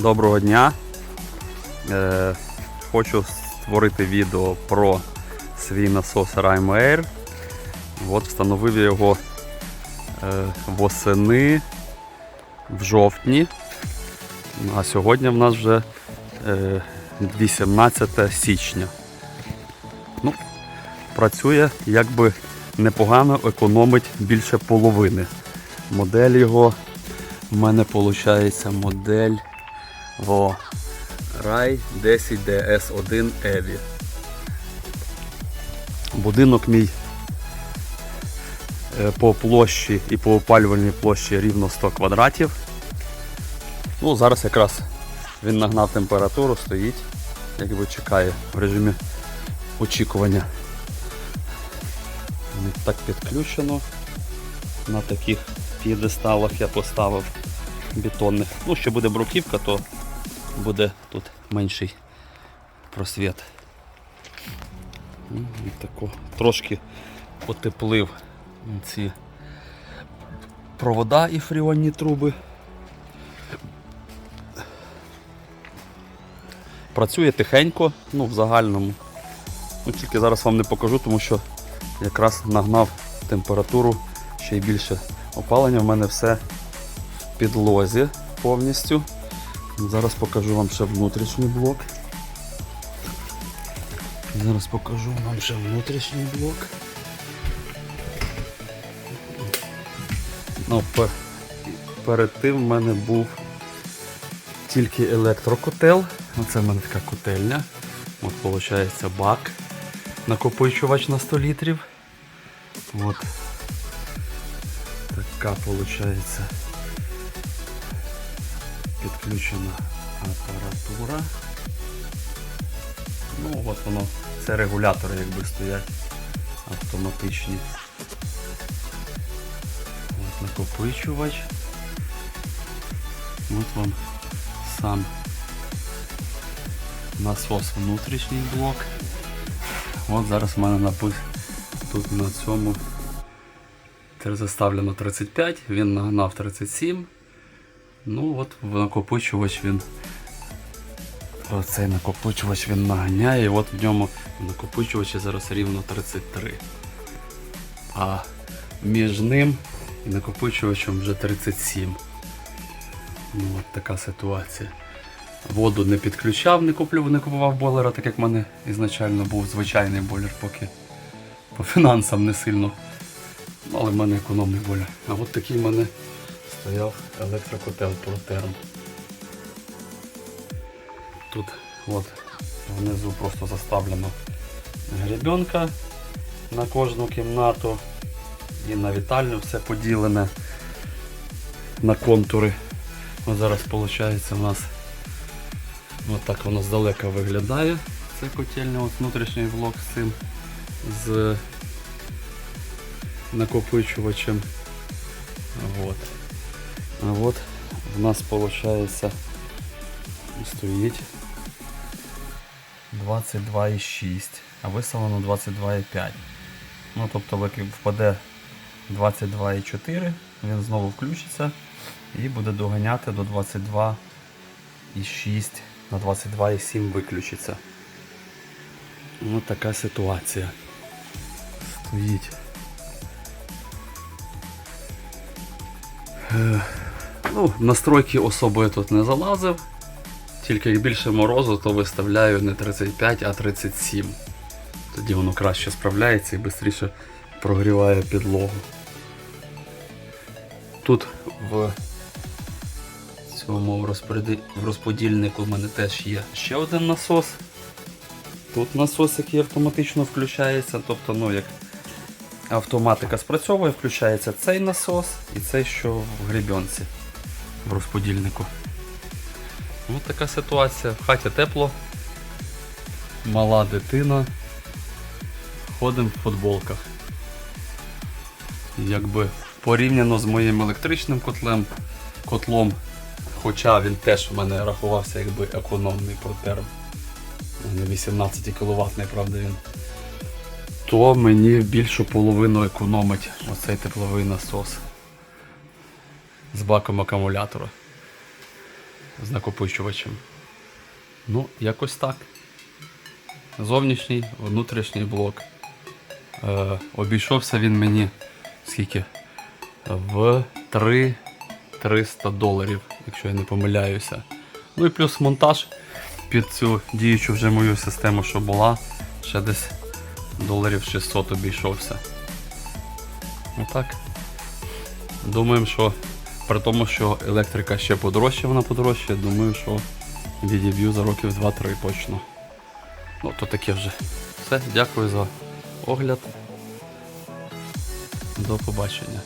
Доброго дня. Е, хочу створити відео про свій насос Rime. От встановив я його е, восени в жовтні. А сьогодні в нас вже е, 18 січня. Ну, працює якби непогано, економить більше половини. Модель його в мене виходить модель во RAI 10DS1 EVI. Будинок мій е, по площі і по опалювальній площі рівно 100 квадратів. Ну, зараз якраз він нагнав температуру, стоїть, якби чекає в режимі очікування. Так підключено. На таких п'єдесталах я поставив бетонних. Ну, ще буде бруківка, то буде тут менший просвіт. Ну, тако. Трошки потеплив ці провода і фріонні труби. Працює тихенько, ну в загальному. Ну, тільки зараз вам не покажу, тому що якраз нагнав температуру ще й більше опалення. В мене все в підлозі повністю. Зараз покажу вам ще внутрішній блок. Зараз покажу вам ще внутрішній блок. Ну, пер- перед тим в мене був тільки електрокотел. Оце в мене така котельня. От виходить бак. Накопичувач на 100 літрів. От така виходить підключена апаратура. Ну от воно, це регулятори якби стоять автоматичні. От накопичувач. От вам сам насос внутрішній блок. От зараз в мене напис тут на цьому заставлено 35, він нагнав 37. Ну от накопичувач він. Оцей накопичувач він наганяє, і от в ньому в накопичувачі зараз рівно 33. А між ним і накопичувачем вже 37. Ну от така ситуація. Воду не підключав, не куплю, не купував бойлера, так як в мене ізначально був звичайний бойлер, поки по фінансам не сильно. Ну, але в мене економний бойлер. А от такий в мене стояв електрокотел протерм. Тут от внизу просто заставлено гребенка на кожну кімнату і на вітальню все поділене на контури. Ось зараз виходить у нас Ось так воно здалека виглядає. Це котельня, от внутрішній блок з цим з накопичувачем. От. А от в нас виходить стоїть 22,6, а виставлено 22,5. Ну тобто впаде 22,4, він знову включиться і буде доганяти до 22,6 на 22,7 виключиться. Ну така ситуація. Стоїть. Ну, настройки особо я тут не залазив. Тільки як більше морозу, то виставляю не 35, а 37. Тоді воно краще справляється і швидше прогріває підлогу. Тут в цьому розподільнику в мене теж є ще один насос. Тут насос, який автоматично включається, тобто, ну, як автоматика спрацьовує, включається цей насос і цей, що в гребінці в розподільнику. Ось така ситуація. В хаті тепло, мала дитина, ходимо в футболках. Якби порівняно з моїм електричним котлем, котлом, хоча він теж в мене рахувався якби економний протерм. Не 18 кВт, правда він. То мені більшу половину економить оцей тепловий насос з баком акумулятора. з накопичувачем. Ну, якось так. Зовнішній, внутрішній блок. Е, обійшовся він мені скільки? В 3 300 доларів, якщо я не помиляюся. Ну і плюс монтаж під цю діючу вже мою систему, що була, ще десь доларів 600 обійшовся. Отак. Думаємо, що при тому, що електрика ще подорожча, вона подорожча, думаю, що відіб'ю за років 2-3 точно. Ну, то таке вже. Все, дякую за огляд. До побачення.